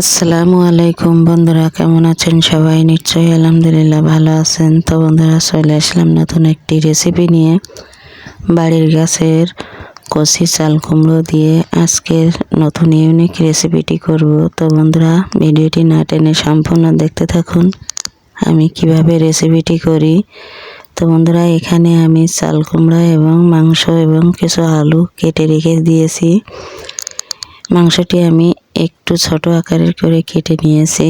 আসসালামু আলাইকুম বন্ধুরা, কেমন আছেন সবাই? নিশ্চয়ই আলহামদুলিল্লাহ ভালো আছেন। তো বন্ধুরা, চলে আসলাম নতুন একটি রেসিপি নিয়ে। বাড়ির গাছের কষি চাল কুমড়ো দিয়ে আজকের নতুন ইউনিক রেসিপিটি করব। তো বন্ধুরা, ভিডিওটি না টেনে সম্পূর্ণ দেখতে থাকুন। আমি কীভাবে রেসিপিটি করি? তো বন্ধুরা, এখানে আমি চাল কুমড়া এবং মাংস এবং কিছু আলু কেটে রেখে দিয়েছি। মাংসটি আমি একটু ছোট আকারের করে কেটে নিয়েছি।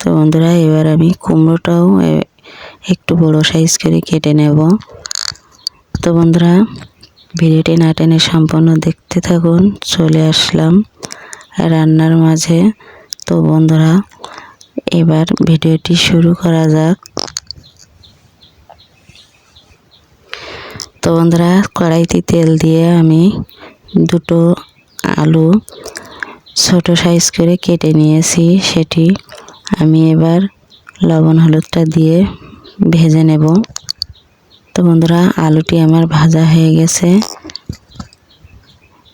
তো বন্ধুরা, এবার আমি কুমড়োটাও একটু বড় সাইজ করে কেটে নেব। তো বন্ধুরা, ভিডিওটি না টেনে সম্পূর্ণ দেখতে থাকুন, চলে আসলাম রান্নার মাঝে। তো বন্ধুরা, এবার ভিডিওটি শুরু করা যাক। তো বন্ধুরা, কড়াইতে তেল দিয়ে আমি দুটো আলু ছোট সাইজ করে কেটে নিয়েছি সেটি। আমি এবার লবণ হলুদটা দিয়ে ভেজে নেব। তো বন্ধুরা, আলুটি আমার ভাজা হয়ে গেছে।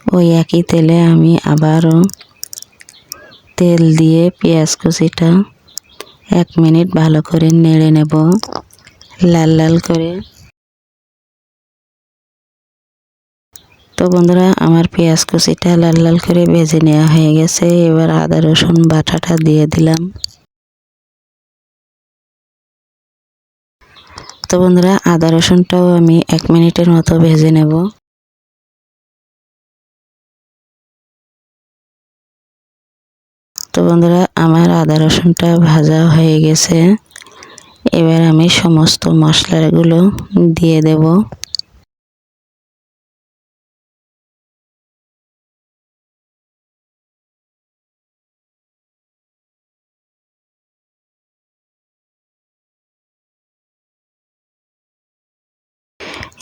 ওই একই তেলে আমি আবারও তেল দিয়ে পেঁয়াজ কুচিটা এক মিনিট ভালো করে নেড়ে নেব। লাল লাল করে তো বন্ধুরা, আমার পেঁয়াজ কুচিটা লাল লাল করে ভেজে নেওয়া হয়ে গেছে। এবার আদা, রসুন, বাটাটা দিয়ে দিলাম। তো বন্ধুরা, আদা, রসুনটাও আমি এক মিনিটের মতো ভেজে নেব। তো বন্ধুরা, আমার আদা, রসুনটা ভাজা হয়ে গেছে। এবার আমি সমস্ত মশলাগুলো দিয়ে দেব।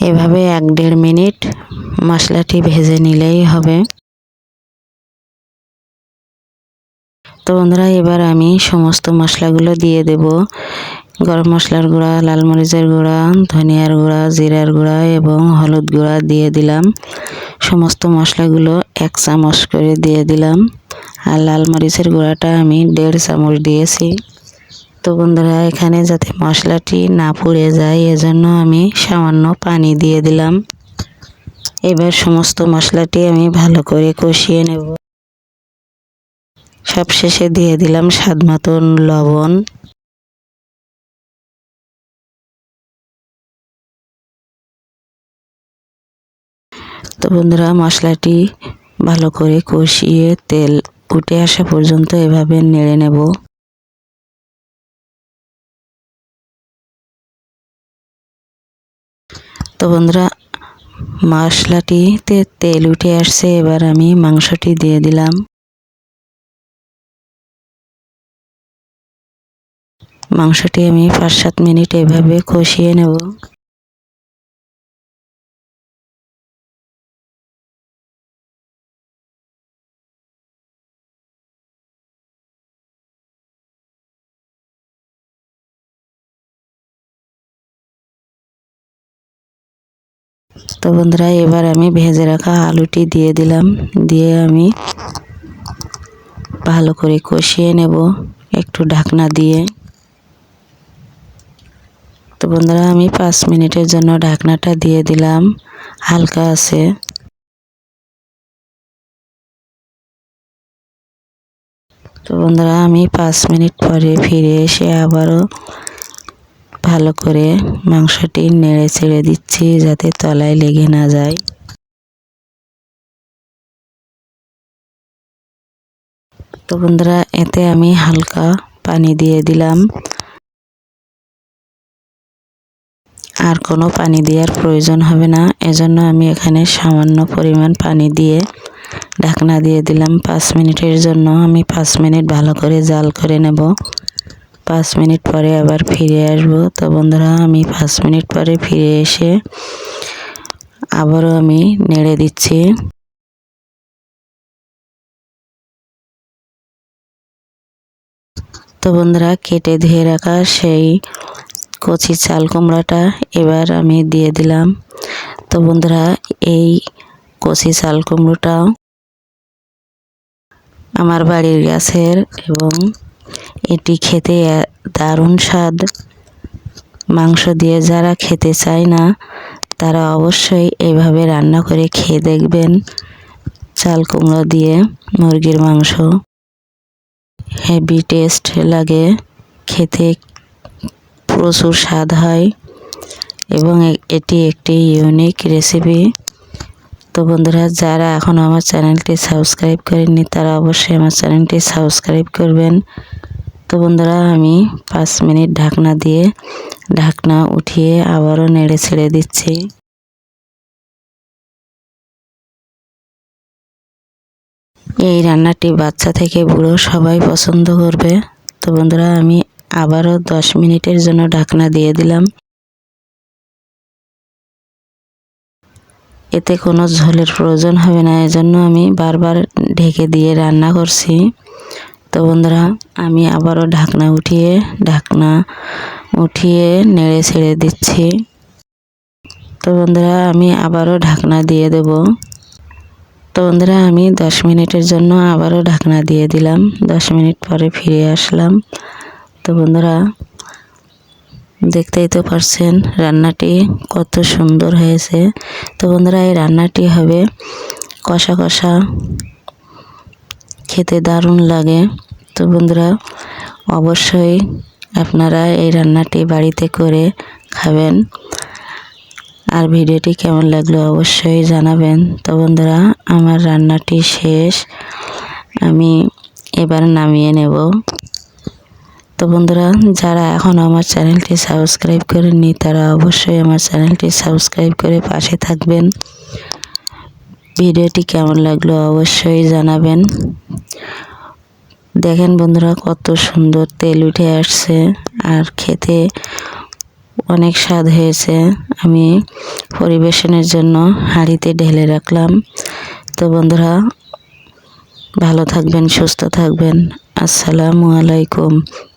এভাবে এক দেড় মিনিট মশলাটি ভেজে নিলেই হবে। তো বন্ধুরা, এবার আমি সমস্ত মশলাগুলো দিয়ে দেব। গরম মশলার গুঁড়া, লাল মরিচের গুঁড়া, ধনিয়ার গুঁড়া, জিরার গুঁড়া এবং হলুদ গুঁড়া দিয়ে দিলাম। সমস্ত মশলাগুলো এক চামচ করে দিয়ে দিলাম। আর লাল মরিচের গুঁড়াটা আমি দেড় চামচ দিয়েছি। তো বন্ধুরা, এখানে যাতে মশলাটি না পুড়ে যায়, এজন্য আমি সামান্য পানি দিয়ে দিলাম। এবার সমস্ত মশলাটি আমি ভালো করে কষিয়ে নেব। সবশেষে দিয়ে দিলাম স্বাদ মতন লবণ। তো বন্ধুরা, মশলাটি ভালো করে কষিয়ে তেল উঠে আসা পর্যন্ত এভাবে নেড়ে নেব। তো বন্ধুরা, মশলাটিতে তেল উঠে আসছে, এবার আমি মাংসটি দিয়ে দিলাম। মাংসটি আমি পাঁচ সাত মিনিট এভাবে কষিয়ে নেব। তো বন্ধুরা, এবার আমি ভেজে রাখা আলুটি দিয়ে দিলাম। দিয়ে আমি ভালো করে কষিয়ে নেব একটু ঢাকনা দিয়ে। তো বন্ধুরা, আমি পাঁচ মিনিটের জন্য ঢাকনাটা দিয়ে দিলাম। হালকা আছে। তো বন্ধুরা, আমি পাঁচ মিনিট পরে ফিরে এসে আবারও ভালো করে মাংসটি নেড়ে ছেড়ে দিচ্ছি যাতে তলায় লেগে না যায়। তো বন্ধুরা, এতে আমি হালকা পানি দিয়ে দিলাম। আর কোনো পানি দেওয়ার প্রয়োজন হবে না। এজন্য আমি এখানে সামান্য পরিমাণ পানি দিয়ে ঢাকনা দিয়ে দিলাম। পাঁচ মিনিটের জন্য আমি পাঁচ মিনিট ভালো করে জাল করে নেব। পাঁচ মিনিট পরে আবার ফিরে আসব। তো বন্ধুরা, আমি পাঁচ মিনিট পরে ফিরে এসে আবারও আমি নেড়ে দিচ্ছি। তো বন্ধুরা, কেটে ধুয়ে রাখা সেই কচি চাল কুমড়াটা এবার আমি দিয়ে দিলাম। তো বন্ধুরা, এই কচি চাল কুমড়োটাও আমার বাড়ির গাছের এবং এটি খেতে দারুণ স্বাদ। মাংস দিয়ে যারা খেতে চায় না, তারা অবশ্যই এভাবে রান্না করে খেয়ে দেখবেন। চাল কুমড়ো দিয়ে মুরগির মাংস। হেভি টেস্ট লাগে, খেতে প্রচুর স্বাদ হয় এবং এটি একটি ইউনিক রেসিপি। তো বন্ধুরা, যারা এখন আমার চ্যানেলটি সাবস্ক্রাইব করেননি, তারা অবশ্যই আমার চ্যানেলটি সাবস্ক্রাইব করবেন। তো বন্ধুরা, আমি পাঁচ মিনিট ঢাকনা দিয়ে ঢাকনা উঠিয়ে আবারও নেড়ে ছেড়ে দিচ্ছি। এই রান্নাটি বাচ্চা থেকে বুড়ো সবাই পছন্দ করবে। তো বন্ধুরা, আমি আবারও দশ মিনিটের জন্য ঢাকনা দিয়ে দিলাম। এতে কোনো ঝোলের প্রয়োজন হবে না, এজন্য আমি বারবার ঢেকে দিয়ে রান্না করছি। তো বন্ধুরা, আমি আবারও ঢাকনা উঠিয়ে ঢাকনা উঠিয়ে নেড়ে ছেড়ে দিচ্ছি। তো বন্ধুরা, আমি আবারও ঢাকনা দিয়ে দেব। তো বন্ধুরা, আমি দশ মিনিটের জন্য আবারও ঢাকনা দিয়ে দিলাম। দশ মিনিট পরে ফিরে আসলাম। তো বন্ধুরা দেখতেই তো পারছেন রান্নাটি কত সুন্দর হয়েছে। তো বন্ধুরা, এই রান্নাটি হবে কষা কষা। খেতে দারুণ লাগে। তো বন্ধুরা, অবশ্যই আপনারা এই রান্নাটি বাড়িতে করে খাবেন। আর ভিডিওটি কেমন লাগল অবশ্যই জানাবেন। তো বন্ধুরা, আমার রান্নাটি শেষ। আমি এবার নামিয়ে নেব। তো বন্ধুরা, যারা এখন আমার চ্যানেলটি সাবস্ক্রাইব করেননি, তারা অবশ্যই আমার চ্যানেলটি সাবস্ক্রাইব করে পাশে থাকবেন। ভিডিওটি কেমন লাগল অবশ্যই জানাবেন। দেখেন বন্ধুরা, কত সুন্দর তেল উঠে আসছে আর খেতে অনেক স্বাদ হয়েছে। আমি পরিবেশনের জন্য হাঁড়িতে ঢেলে রাখলাম। তো বন্ধুরা, ভালো থাকবেন, সুস্থ থাকবেন। আসসালামু আলাইকুম।